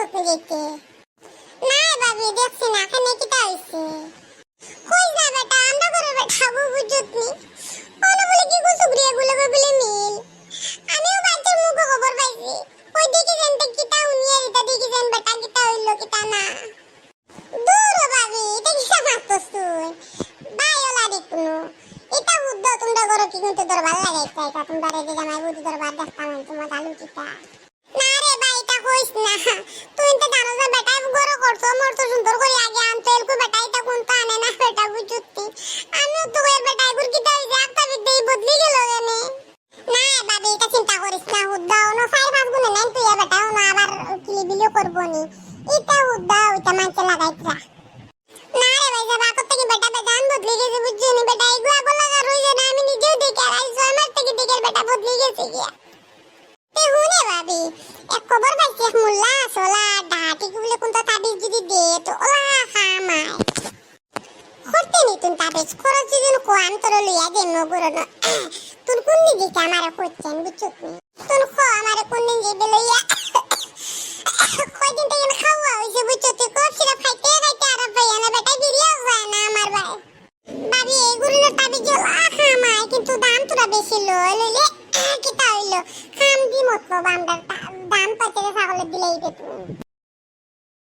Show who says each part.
Speaker 1: যেতে না ভাবি দেখছি না, এখানে কিটা হইছে? কই যা বেটা, আমরা করে বেটা বুবু জুতনি ওনে বলে কি কইছো গুড়িয়া গুলো বলে মিল? আমিও বাচ্চার মুখে খবর পাইছি। ওই দেখি জানতে কিটা উনিয়ে এটা দেখি জান বেটা কিটা হইল, কিটা না। দূর ভাবি এটা কিসা মারতস তুই? বায়োলা দেখুনো এটা বুদ্ধ, তোমরা করো কি কিন্তু তোর ভালো এটা তোমরা রেগে জামাই বুদ্ধ তোর দেখতাম, তোমার আলু কিটা না রে ভাই এটা কইস না তুই তো জানো যে বেটা গরো করছ মোর তো সুন্দর করে আগে আনতো এলকু বেটা এটা কোন তো আনে না বেটা বুঝুতি আমিও তো কই বেটা এগুর কিটা হইছে একটা বিদ্যে বদলি গেল জানে না বাবা, এটা চিন্তা করিস না হুদ্দা ono চার পাঁচ গুণে নেন তুই বেটা ono আবার কিলি বিলিও করব নি। এটা হুদ্দা ওইটা মানছে লাগাইছা না রে ভাই যাবা কত থেকে বেটা বেদান বদলি গেছে, বুঝছ নি বেটা এগুলা বলা আর হইছে না, আমি নিজেও দেখে আর আইসো আমার থেকে দেখে বেটা বদলি গেছে গিয়া। তে হুনে ভাবি এক খবর পাইছি মুল্লা, সোলা ডাটি গুলে কোন তো তাবিজ যদি দে তো ওলা খামায় করতে নি তুন তাবিজ খরচ যেন কোয়ান তোর লইয়া দে মগুর তুন কোন দিকে আমার করছেন বুঝছ তুন খ আমার কোন দিন যাইবে লইয়া। কয়দিন থেকে খাওয়া হয়েছে বুঝছ তুই কপসিরা খাইতে খাইতে আর পাইয়া না বেটা গিরিয়া যায় না আমার ভাই। ভাবি এগুলো তাবিজ ওলা খামায় কিন্তু দাম তোরা বেশি লয় লইলে।